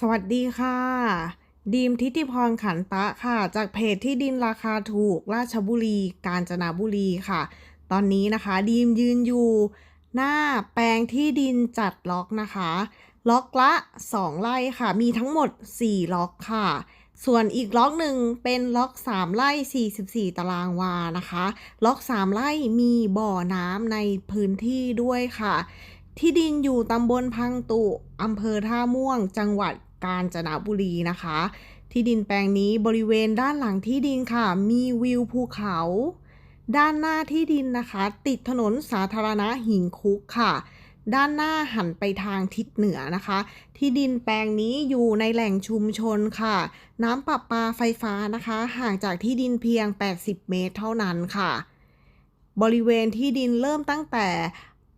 สวัสดีค่ะ ดีมทิติพรขันตะค่ะ จากเพจที่ดินราคาถูกราชบุรี กาญจนบุรีค่ะ ตอนนี้นะคะ ดีมยืนอยู่หน้าแปลงที่ดินจัดล็อกนะคะ ล็อกละ 2 ไร่ค่ะ มีทั้งหมด 4 ล็อกค่ะ ส่วนอีกล็อกหนึ่งเป็นล็อก 3 ไร่ 44 ตารางวานะคะ ล็อก 3 ไร่มีบ่อน้ำในพื้นที่ด้วยค่ะ ที่ดินอยู่ตำบลพังตุอำเภอท่าม่วง จังหวัดกาญจนบุรีนะคะ ที่ดินแปลงนี้บริเวณด้านหลังที่ดินค่ะ มีวิวภูเขา ด้านหน้าที่ดินนะคะ ติดถนนสาธารณะหินคุกค่ะ ด้านหน้าหันไปทางทิศเหนือนะคะ ที่ดินแปลงนี้อยู่ในแหล่งชุมชนค่ะ น้ำประปาไฟฟ้านะคะ ห่างจากที่ดินเพียง 80 เมตรเท่านั้นค่ะ บริเวณที่ดินเริ่มตั้งแต่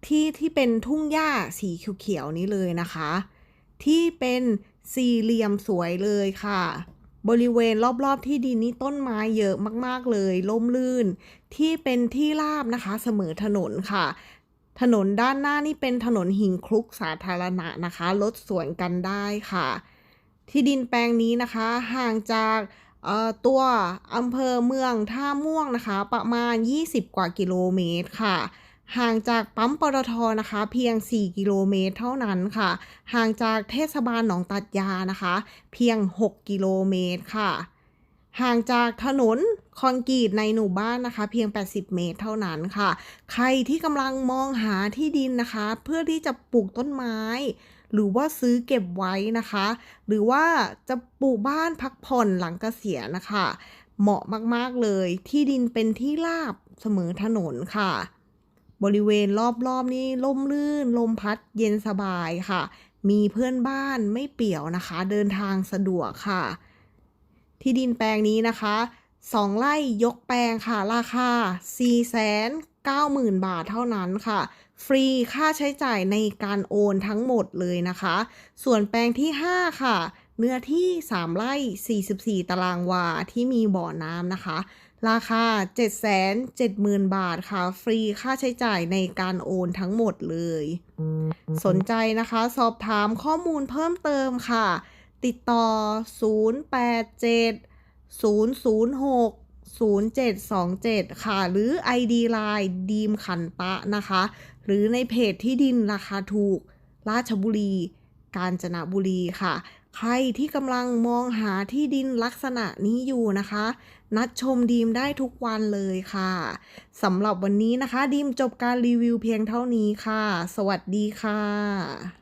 ที่ที่เป็นทุ่งหญ้าสีเขียวๆนี้เลยนะคะ ที่เป็นสี่เหลี่ยมสวยเลยค่ะ บริเวณรอบๆที่ดินนี้ต้นไม้เยอะมากๆเลยล่มลื่น ที่เป็นที่ราบนะคะเสมอถนนค่ะ ถนนด้านหน้านี่เป็นถนนหินคลุกสาธารณะนะคะรถสวนกันได้ค่ะ ที่ดินแปลงนี้นะคะ ห่างจากตัวอำเภอเมืองท่าม่วงนะคะ ประมาณ 20 กว่ากิโลเมตรค่ะ ห่างจากปั๊มปตทนะคะ เพียง 4 กิโลเมตรเท่านั้นค่ะ ห่างจากเทศบาลหนองตัดยานะคะ เพียง 6 กิโลเมตรค่ะ ห่างจากถนนคอนกรีตในหมู่บ้านนะคะ เพียง 80 เมตรเท่านั้นค่ะ ใครที่กำลังมองหาที่ดินนะคะ เพื่อที่จะปลูกต้นไม้ หรือว่าซื้อเก็บไว้นะคะ หรือว่าจะปลูกบ้านพักผ่อนหลังเกษียณนะคะ เหมาะมากๆเลย ที่ดินเป็นที่ราบเสมอถนนค่ะ บริเวณรอบๆนี้ล่มลื่น ลมพัดเย็นสบายค่ะ มีเพื่อนบ้านไม่เปี่ยวนะคะ เดินทางสะดวกค่ะ ที่ดินแปลงนี้นะคะ2ไร่ยกแปลงค่ะ ราคา 490,000 บาทเท่านั้นค่ะ ฟรีค่าใช้จ่ายในการโอนทั้งหมดเลยนะคะ ส่วนแปลงที่ 5 ค่ะ เนื้อที่ 3 ไร่ 44 ตารางวาที่มีบ่อน้ำนะคะ ราคา 770,000 บาทค่ะ ฟรีค่าใช้จ่ายในการโอนทั้งหมดเลย สนใจนะคะ สอบถามข้อมูลเพิ่มเติมค่ะ ติดต่อ 087 006 0727 ค่ะ หรือ ID Line ดีมขันตะนะคะ หรือในเพจที่ดินราคาถูก ราชบุรี กาญจนบุรีค่ะ ใครที่กำลังมองหาที่ดินลักษณะนี้อยู่นะคะ นัดชมดีมได้ทุกวันเลยค่ะสำหรับวันนี้นะคะ ดีมจบการรีวิวเพียงเท่านี้ค่ะ สวัสดีค่ะ